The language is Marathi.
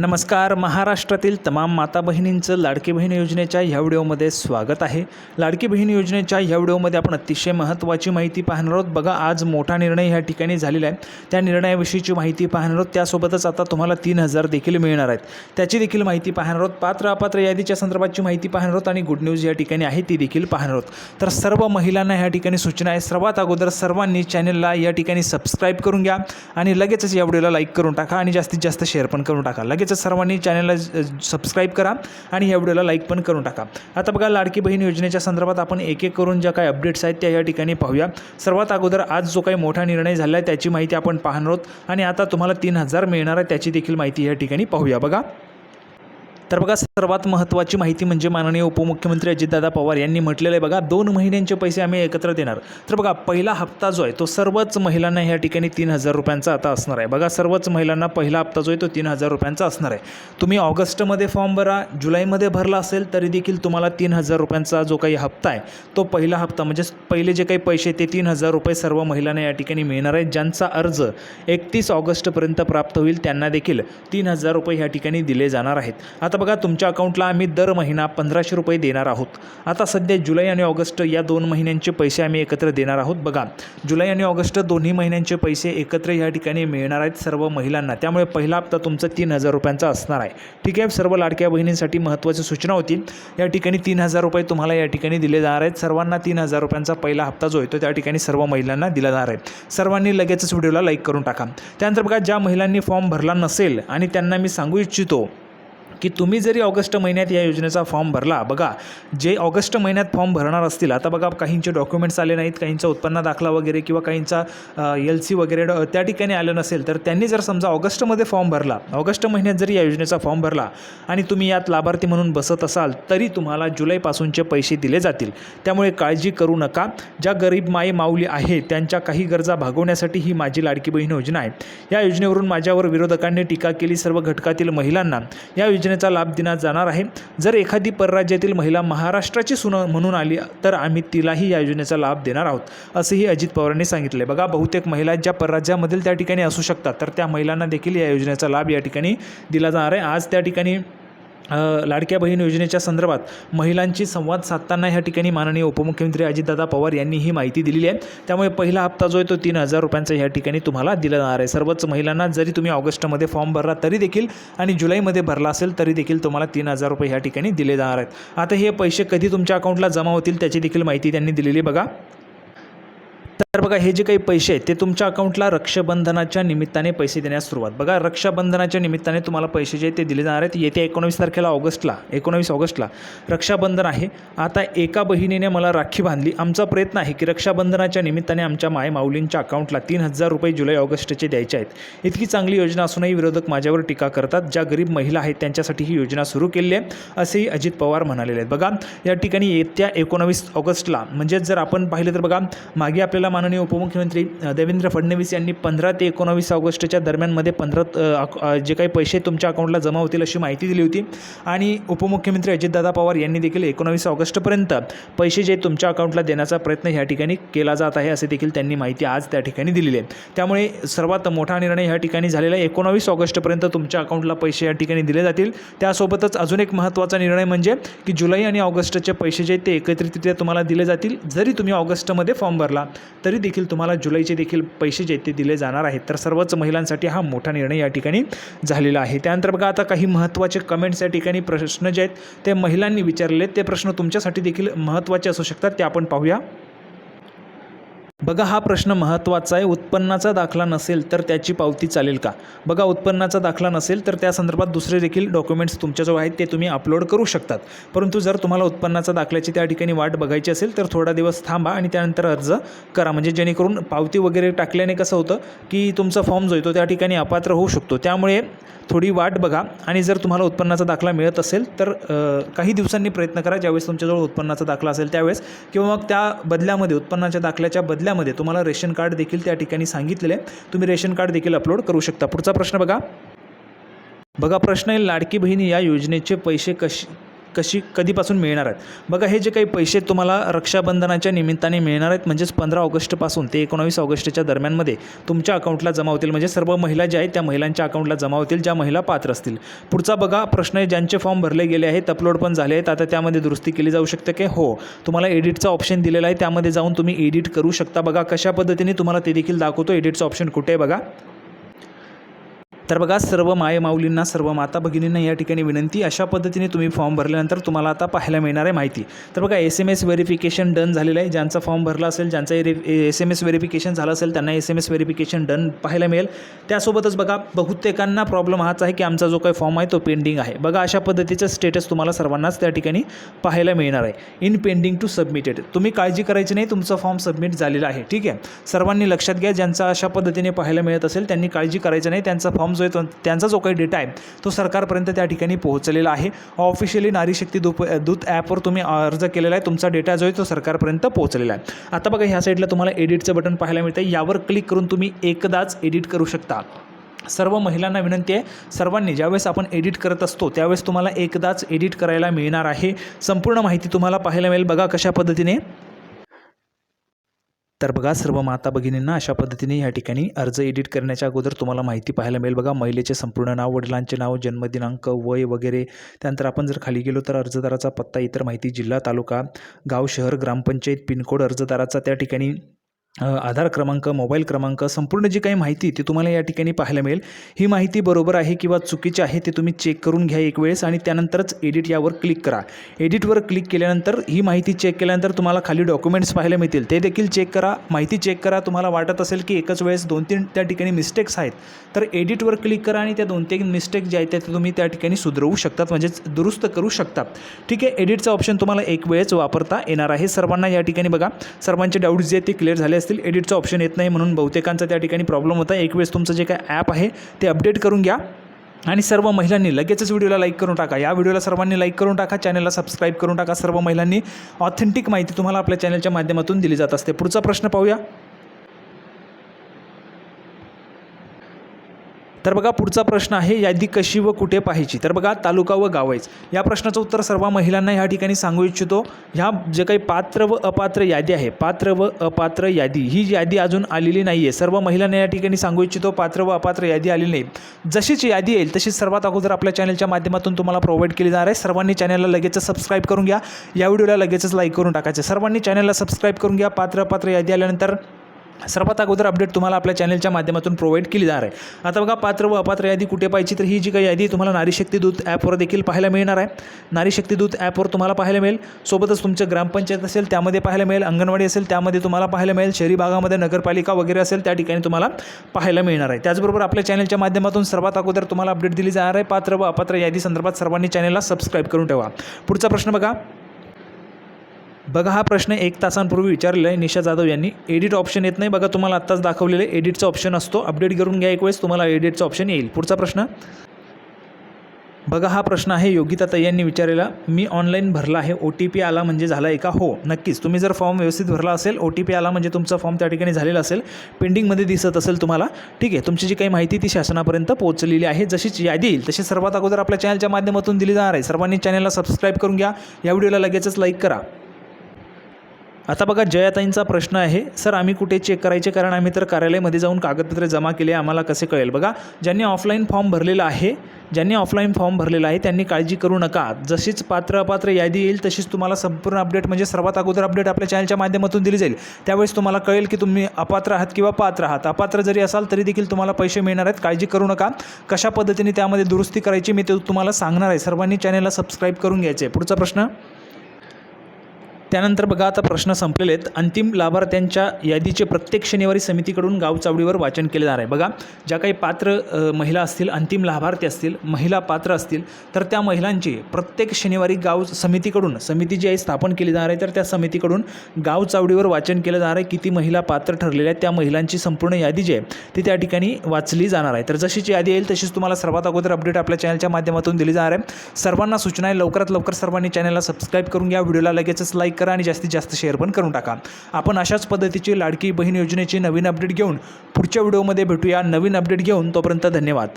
नमस्कार. महाराष्ट्रातील तमाम माता बहिणींचं लाडकी बहीण योजनेच्या ह्या व्हिडिओमध्ये स्वागत आहे. लाडकी बहीण योजनेच्या ह्या व्हिडिओमध्ये आपण अतिशय महत्त्वाची माहिती पाहणार आहोत. बघा आज मोठा निर्णय ह्या ठिकाणी झालेला आहे. त्या निर्णयाविषयीची माहिती पाहणार आहोत. त्यासोबतच आता तुम्हाला तीन हजार देखील मिळणार आहेत. त्याची देखील माहिती पाहणार आहोत. पात्र अपात्र यादीच्या संदर्भाची माहिती पाहणार आहोत आणि गुड न्यूज या ठिकाणी आहे ती देखील पाहणार आहोत. तर सर्व महिलांना ह्या ठिकाणी सूचना आहे. सर्वात अगोदर सर्वांनी चॅनलला या ठिकाणी सबस्क्राईब करून घ्या आणि लगेचच या व्हिडिओला लाईक करून टाका आणि जास्तीत जास्त शेअर पण करून टाका. लगेच लगेचच सर्वांनी चॅनलला सबस्क्राईब करा आणि या व्हिडिओला लाईक पण करून टाका. आता बघा लाडकी बहीण योजनेच्या संदर्भात आपण एक एक करून ज्या काही अपडेट्स आहेत त्या या ठिकाणी पाहूया. सर्वात अगोदर आज जो काही मोठा निर्णय झाला आहे त्याची माहिती आपण पाहणार आहोत. आणि आता तुम्हाला तीन हजार मिळणार आहे त्याची देखील माहिती या ठिकाणी पाहूया. बघा. तर बघा सर्वात महत्त्वाची माहिती म्हणजे माननीय उपमुख्यमंत्री अजितदादा पवार यांनी म्हटलेलं आहे बघा दोन महिन्यांचे पैसे आम्ही एकत्र देणार. तर बघा पहिला हप्ता जो आहे तो सर्वच महिलांना ह्या ठिकाणी तीन हजार रुपयांचा आता असणार आहे. बघा सर्वच महिलांना पहिला हप्ता जो आहे तो तीन हजार रुपयांचा असणार आहे. तुम्ही ऑगस्टमध्ये फॉर्म भरा जुलैमध्ये भरला असेल तरी देखील तुम्हाला तीन हजार रुपयांचा जो काही हप्ता आहे तो पहिला हप्ता म्हणजे पहिले जे काही पैसे ते तीन हजार रुपये सर्व महिलांना या ठिकाणी मिळणार आहेत ज्यांचा अर्ज एकतीस ऑगस्टपर्यंत प्राप्त होईल त्यांना देखील तीन हजार रुपये ह्या ठिकाणी दिले जाणार आहेत. आता बघा तुमच्या अकाउंटला आम्ही दर महिना पंधराशे रुपये देणार आहोत. आता सध्या जुलै आणि ऑगस्ट या दोन महिन्यांचे पैसे आम्ही एकत्र देणार आहोत. बघा जुलै आणि ऑगस्ट दोन्ही महिन्यांचे पैसे एकत्र या ठिकाणी मिळणार आहेत सर्व महिलांना. त्यामुळे पहिला हप्ता तुमचा तीन हजार रुपयांचा असणार आहे. ठीक आहे सर्व लाडक्या बहिणींसाठी महत्त्वाची सूचना होती या ठिकाणी तीन हजार रुपये तुम्हाला या ठिकाणी दिले जाणार आहेत. सर्वांना तीन हजार रुपयांचा पहिला हप्ता जो आहे तो त्या ठिकाणी सर्व महिलांना दिला जाणार आहे. सर्वांनी लगेचच व्हिडिओला लाईक करून टाका. त्यानंतर बघा ज्या महिलांनी फॉर्म भरला नसेल आणि त्यांना मी सांगू इच्छितो की तुम्ही जरी ऑगस्ट महिन्यात या योजनेचा फॉर्म भरला बघा जे ऑगस्ट महिन्यात फॉर्म भरणार असतील आता बघा काहींचे डॉक्युमेंट्स आले नाहीत काहींचा उत्पन्न दाखला वगैरे किंवा काहींचा एल सी वगैरे त्या ठिकाणी आलं नसेल तर त्यांनी जर समजा ऑगस्टमध्ये फॉर्म भरला ऑगस्ट महिन्यात जरी या योजनेचा फॉर्म भरला आणि तुम्ही यात लाभार्थी म्हणून बसत असाल तरी तुम्हाला जुलैपासूनचे पैसे दिले जातील. त्यामुळे काळजी करू नका. ज्या गरीब माई माऊली आहे त्यांच्या काही गरजा भागवण्यासाठी ही माझी लाडकी बहीण योजना आहे. या योजनेवरून माझ्यावर विरोधकांनी टीका केली सर्व घटकातील महिलांना. या योजने योजनेचा लाभ दिला जाणार आहे. जर एखादी परराज्यातील महिला महाराष्ट्राची सुन म्हणून आली तर आम्ही तिलाही या योजनेचा लाभ देणार आहोत असंही अजित पवारांनी सांगितले बघा बहुतेक महिला ज्या परराज्यामधील त्या ठिकाणी असू शकतात तर त्या महिलांना देखील या योजनेचा लाभ या ठिकाणी दिला जाणार आहे. आज त्या ठिकाणी लाडक्या बहीण योजनेच्या संदर्भात महिलांची संवाद साधताना ह्या ठिकाणी माननीय उपमुख्यमंत्री अजितदादा पवार यांनी ही माहिती दिलेली आहे. त्यामुळे पहिला हप्ता जो आहे तो तीन हजार रुपयांचा ह्या ठिकाणी तुम्हाला दिला जाणार आहे. सर्वच महिलांना जरी तुम्ही ऑगस्टमध्ये फॉर्म भरला तरी देखील आणि जुलैमध्ये भरला असेल तरी देखील तुम्हाला तीन हजार रुपये ह्या ठिकाणी दिले जाणार आहेत. आता हे पैसे कधी तुमच्या अकाउंटला जमा होतील त्याची देखील माहिती त्यांनी दिलेली बघा. तर बघा हे जे काही पैसे आहेत ते तुमच्या अकाउंटला रक्षाबंधनाच्या निमित्ताने पैसे देण्यास सुरुवात. बघा रक्षाबंधनाच्या निमित्ताने तुम्हाला पैसे जे ते दिले जाणार आहेत. येत्या एकोणवीस तारखेला ऑगस्टला एकोणवीस ऑगस्टला रक्षाबंधन आहे. आता एका बहिणीने मला राखी बांधली. आमचा प्रयत्न आहे की रक्षाबंधनाच्या निमित्ताने आमच्या माय माऊलींच्या अकाउंटला तीन हजार रुपये जुलै ऑगस्टचे द्यायचे आहेत. इतकी चांगली योजना असूनही विरोधक माझ्यावर टीका करतात. ज्या गरीब महिला आहेत त्यांच्यासाठी ही योजना सुरू केली आहे असेही अजित पवार म्हणालेले आहेत. बघा या ठिकाणी येत्या एकोणवीस ऑगस्टला म्हणजेच जर आपण पाहिलं तर बघा मागे आपल्याला माननीय उपमुख्यमंत्री देवेंद्र फडणवीस यांनी पंधरा ते एकोणावीस ऑगस्टच्या दरम्यानमध्ये पंधरा जे काही पैसे तुमच्या अकाउंटला जमा होतील अशी माहिती दिली होती. आणि उपमुख्यमंत्री अजितदादा पवार यांनी देखील एकोणावीस ऑगस्टपर्यंत पैसे जे तुमच्या अकाउंटला देण्याचा प्रयत्न ह्या ठिकाणी केला जात आहे असे देखील त्यांनी माहिती आज त्या ठिकाणी दिलेली आहे. त्यामुळे सर्वात मोठा निर्णय ह्या ठिकाणी झालेला आहे. एकोणावीस ऑगस्टपर्यंत तुमच्या अकाउंटला पैसे या ठिकाणी दिले जातील. त्यासोबतच अजून एक महत्त्वाचा निर्णय म्हणजे की जुलै आणि ऑगस्टचे पैसे जे ते एकत्रितरित्या तुम्हाला दिले जातील. जरी तुम्ही ऑगस्टमध्ये फॉर्म भरला तर तरी देखील तुम्हाला जुलैचे देखील पैसे जे ते दिले जाणार आहेत. तर सर्वच महिलांसाठी हा मोठा निर्णय या ठिकाणी झालेला आहे. त्यानंतर बघा आता काही महत्त्वाचे कमेंट्स या ठिकाणी प्रश्न जे आहेत ते महिलांनी विचारले ते प्रश्न तुमच्यासाठी देखील महत्त्वाचे असू शकतात ते आपण पाहूया. बघा हा प्रश्न महत्त्वाचा आहे. उत्पन्नाचा दाखला नसेल तर त्याची पावती चालेल का? बघा उत्पन्नाचा दाखला नसेल तर त्या संदर्भात दुसरे देखील डॉक्युमेंट्स तुमच्याजवळ आहेत ते तुम्ही अपलोड करू शकतात. परंतु जर तुम्हाला उत्पन्नाचा दाखल्याची त्या ठिकाणी वाट बघायची असेल तर थोडा दिवस थांबा आणि त्यानंतर अर्ज करा. म्हणजे जेणेकरून पावती वगैरे टाकल्याने कसं होतं की तुमचा फॉर्म जो आहे तो त्या ठिकाणी अपात्र होऊ शकतो. त्यामुळे थोडी वाट बघा आणि जर तुम्हाला उत्पन्नाचा दाखला मिळत असेल तर काही दिवसांनी प्रयत्न करा. ज्यावेळेस तुमच्याजवळ उत्पन्नाचा दाखला असेल त्यावेळेस किंवा मग त्या बदल्यामध्ये उत्पन्नाच्या दाखल्याच्या जिल्ह्यामध्ये तुम्हाला रेशन कार्ड देखील त्या ठिकाणी सांगितलेले आहे. तुम्ही रेशन कार्ड देखील अपलोड करू शकता. पुढचा प्रश्न बघा. बघा प्रश्न आहे लाडकी बहिणी या योजनेचे पैसे कशी कशी कधीपासून मिळणार आहेत? बघा हे जे काही पैसे तुम्हाला रक्षाबंधनाच्या निमित्ताने मिळणार आहेत म्हणजेच पंधरा ऑगस्टपासून ते एकोणावीस ऑगस्टच्या दरम्यानमध्ये तुमच्या अकाउंटला जमा होतील. म्हणजे सर्व महिला ज्या आहेत त्या महिलांच्या अकाउंटला जमा होतील ज्या महिला पात्र असतील. पुढचा बघा प्रश्न आहे ज्यांचे फॉर्म भरले गेले आहेत अपलोड पण झाले आहेत. आता त्यामध्ये दुरुस्ती केली जाऊ शकते की हो? तुम्हाला एडिटचा ऑप्शन दिलेला आहे त्यामध्ये जाऊन तुम्ही एडिट करू शकता. बघा कशा पद्धतीने तुम्हाला ते देखील दाखवतो एडिटचं ऑप्शन कुठे आहे बघा? तर बघा सर्व माय माऊलींना सर्व माता भगिनींना या ठिकाणी विनंती. अशा पद्धतीने तुम्ही फॉर्म भरल्यानंतर तुम्हाला आता पाहायला मिळणार आहे माहिती. तर बघा S M S verification done झालेलं आहे. ज्यांचा फॉर्म भरला असेल ज्यांचा एस एम एस व्हेरिफिकेशन झालं असेल त्यांना S M S verification done पाहायला मिळेल. त्यासोबतच बघा बहुतेकांना प्रॉब्लेम हाच आहे की आमचा जो काही फॉर्म आहे तो पेंडिंग आहे. बघा अशा पद्धतीचं स्टेटस तुम्हाला सर्वांनाच त्या ठिकाणी पाहायला मिळणार आहे. इन पेंडिंग टू सबमिटेड तुम्ही काळजी करायची नाही तुमचा फॉर्म सबमिट झालेला आहे. ठीक आहे? सर्वांनी लक्षात घ्या ज्यांचा अशा पद्धतीने पाहायला मिळत असेल त्यांनी काळजी करायचं नाही त्यांचा फॉर्म जो आहे त्यांचा जो काही डेटा आहे तो सरकारपर्यंत त्या ठिकाणी पोहोचलेला आहे. ऑफिशियली नारी शक्ती दूप दूत ॲपवर तुम्ही अर्ज केलेला आहे. तुमचा डेटा जो आहे तो सरकारपर्यंत पोहोचलेला आहे. आता बघा ह्या साईडला तुम्हाला एडिटचं बटन पाहायला मिळतं यावर क्लिक करून तुम्ही एकदाच एडिट करू शकता. सर्व महिलांना विनंती आहे सर्वांनी ज्यावेळेस आपण एडिट करत असतो त्यावेळेस तुम्हाला एकदाच एडिट करायला मिळणार आहे. संपूर्ण माहिती तुम्हाला पाहायला मिळेल. बघा कशा पद्धतीने तर बघा सर्व माता भगिनींना अशा पद्धतीने या ठिकाणी अर्ज एडिट करण्याच्या अगोदर तुम्हाला माहिती पाहायला मिळेल. बघा महिलेचे संपूर्ण नाव वडिलांचे नाव जन्मदिनांक वय वगैरे त्यानंतर आपण जर खाली गेलो तर अर्जदाराचा पत्ता इतर माहिती जिल्हा तालुका गाव शहर ग्रामपंचायत पिनकोड अर्जदाराचा त्या ठिकाणी आधार क्रमांक मोबाईल क्रमांक संपूर्ण जी काही माहिती ती तुम्हाला या ठिकाणी पाहायला मिळेल. ही माहिती बरोबर आहे किंवा चुकीची आहे ते तुम्ही चेक करून घ्या एक वेळेस आणि त्यानंतरच एडिट यावर क्लिक करा. एडिटवर क्लिक केल्यानंतर ही माहिती चेक केल्यानंतर तुम्हाला खाली डॉक्युमेंट्स पाहायला मिळतील. ते देखील चेक करा. माहिती चेक करा. तुम्हाला वाटत असेल की एकच वेळेस दोन तीन त्या ठिकाणी मिस्टेक्स आहेत. तर एडिटवर क्लिक करा आणि त्या दोन तीन मिस्टेक ज्या आहेत त्या तुम्ही त्या ठिकाणी सुधरवू शकतात म्हणजेच दुरुस्त करू शकतात ठीक आहे एडिटचा ऑप्शन तुम्हाला एक वेळेस वापरता येणार आहे. सर्वांना या ठिकाणी बघा. सर्वांचे डाऊट्स जे ते क्लिअर झाले असतील. एडिटचं ऑप्शन येत नाही म्हणून बहुतेकांचा त्या ठिकाणी प्रॉब्लेम होता. एक वेळेस तुमचं जे काय ॲप आहे ते अपडेट करून घ्या. आणि सर्व महिलांनी लगेचच व्हिडिओला लाईक करून टाका. या व्हिडिओला सर्वांनी लाईक करून टाका चॅनलला सबस्क्राईब करून टाका. सर्व महिलांनी ऑथेंटिक माहिती तुम्हाला आपल्या चॅनलच्या माध्यमातून दिली जात असते. पुढचा प्रश्न पाहूया. तर बघा पुढचा प्रश्न आहे यादी कशी व कुठे पाहायची? तर बघा तालुका व गावाईच या प्रश्नाचं उत्तर सर्व महिलांना ह्या ठिकाणी सांगू इच्छितो. ह्या जे काही पात्र व अपात्र यादी आहे पात्र व अपात्र यादी ही यादी अजून आलेली नाही आहे सर्व महिलांना या ठिकाणी सांगू इच्छितो पात्र व अपात्र यादी आलेली नाही. जशीच यादी येईल तशीच सर्वात अगोदर आपल्या चॅनलच्या माध्यमातून तुम्हाला प्रोव्हाइड केली जाणार आहे. सर्वांनी चॅनलला लगेचच सबस्क्राईब करून घ्या. या व्हिडिओला लगेचच लाईक करून टाकायचं. सर्वांनी चॅनलला सबस्क्राईब करून घ्या. पात्र अपात्र यादी आल्यानंतर सर्वात अगोदर अपडेट तुम्हाला आपल्या चॅनलच्या माध्यमातून प्रोव्हाइड केली जाणार आहे. आता बघा पात्र व अपात्र यादी कुठे पाहिजे तर ही जी काही यादी तुम्हाला नारी शक्ती दूत ॲपवर देखील पाहायला मिळणार आहे. नारी शक्ती दूत ॲपवर तुम्हाला पाहायला मिळेल. सोबतच तुमचं ग्रामपंचायत असेल त्यामध्ये पाहायला मिळेल. अंगणवाडी असेल त्यामध्ये तुम्हाला पाहायला मिळेल. शहरी भागामध्ये नगरपालिका वगैरे असेल त्या ठिकाणी तुम्हाला पाहायला मिळणार आहे. त्याचबरोबर आपल्या चॅनलच्या माध्यमातून सर्वात अगोदर तुम्हाला अपडेट दिली जाणार आहे. पात्र व अपात्र यादी संदर्भात सर्वांनी चॅनलला सबस्क्राईब करून ठेवा. पुढचा प्रश्न बघा. बघा हा प्रश्न एक तासांपूर्वी विचारलेला आहे. निशा जाधव यांनी. एडिट ऑप्शन येत नाही. बघा तुम्हाला आत्ताच दाखवलेलं एडिटचा ऑप्शन असतो. अपडेट करून घ्या एक वेळेस. तुम्हाला एडिटचा ऑप्शन येईल. पुढचा प्रश्न. बघा हा प्रश्न आहे योगिता तय यांनी विचारलेला. मी ऑनलाईन भरला आहे. ओ टी पी आला म्हणजे झाला आहे का? हो नक्कीच. तुम्ही जर फॉर्म व्यवस्थित भरला असेल ओ टी पी आला म्हणजे तुमचा फॉर्म त्या ठिकाणी झालेला असेल. पेंडिंगमध्ये दिसत असेल तुम्हाला. ठीक आहे. तुमची जी काही माहिती ती शासनापर्यंत पोहोचलेली आहे. जशीच यादी येईल तशी सर्वात अगोदर आपल्या चॅनलच्या माध्यमातून दिली जाणार आहे. सर्वांनी चॅनलला सबस्क्राईब करून घ्या. या व्हिडिओला लगेचच लाईक करा. आता बघा जयाताईंचा प्रश्न आहे सर आम्ही कुठे चेक करायचे? कारण आम्ही तर कार्यालयामध्ये जाऊन कागदपत्रे जमा केले आम्हाला कसे कळेल? बघा ज्यांनी ऑफलाईन फॉर्म भरलेला आहे ज्यांनी ऑफलाईन फॉर्म भरलेला आहे त्यांनी काळजी करू नका. जशीच पात्र अपात्र यादी येईल तशीच तुम्हाला संपूर्ण अपडेट म्हणजे सर्वात अगोदर अपडेट आपल्या चॅनलच्या माध्यमातून दिली जाईल. त्यावेळेस तुम्हाला कळेल की तुम्ही अपात्र आहात किंवा पात्र आहात. अपात्र जरी असाल तरी देखील तुम्हाला पैसे मिळणार आहेत. काळजी करू नका. कशा पद्धतीने त्यामध्ये दुरुस्ती करायची मी ते तुम्हाला सांगणार आहे. सर्वांनी चॅनलला सबस्क्राईब करून घ्यायचे. पुढचा प्रश्न. त्यानंतर बघा आता प्रश्न संपलेले आहेत. अंतिम लाभार्थ्यांच्या यादीचे प्रत्येक शनिवारी समितीकडून गाव चावडीवर वाचन केले जाणार आहे. बघा ज्या काही पात्र महिला असतील अंतिम लाभार्थी असतील महिला पात्र असतील तर त्या महिलांची प्रत्येक शनिवारी गाव समितीकडून समिती जी आहे स्थापन केली जाणार आहे तर त्या समितीकडून गाव चावडीवर वाचन केलं जाणार आहे. किती महिला पात्र ठरलेल्या आहेत त्या महिलांची संपूर्ण यादी जी आहे ती त्या ठिकाणी वाचली जाणार आहे. तर जशीची यादी येईल तशीच तुम्हाला सर्वात अगोदर अपडेट आपल्या चॅनलच्या माध्यमातून दिली जाणार आहे. सर्वांना सूचना आहे लवकरात लवकर सर्वांनी चॅनलला सबस्क्राईब करून या व्हिडिओला लगेचच लाईक करा आणि जास्तीत जास्त शेअर पण करून टाका. आपण अशाच पद्धतीची लाडकी बहीण योजनेची नवीन अपडेट घेऊन पुढच्या व्हिडिओमध्ये भेटूया. नवीन अपडेट घेऊन तोपर्यंत धन्यवाद.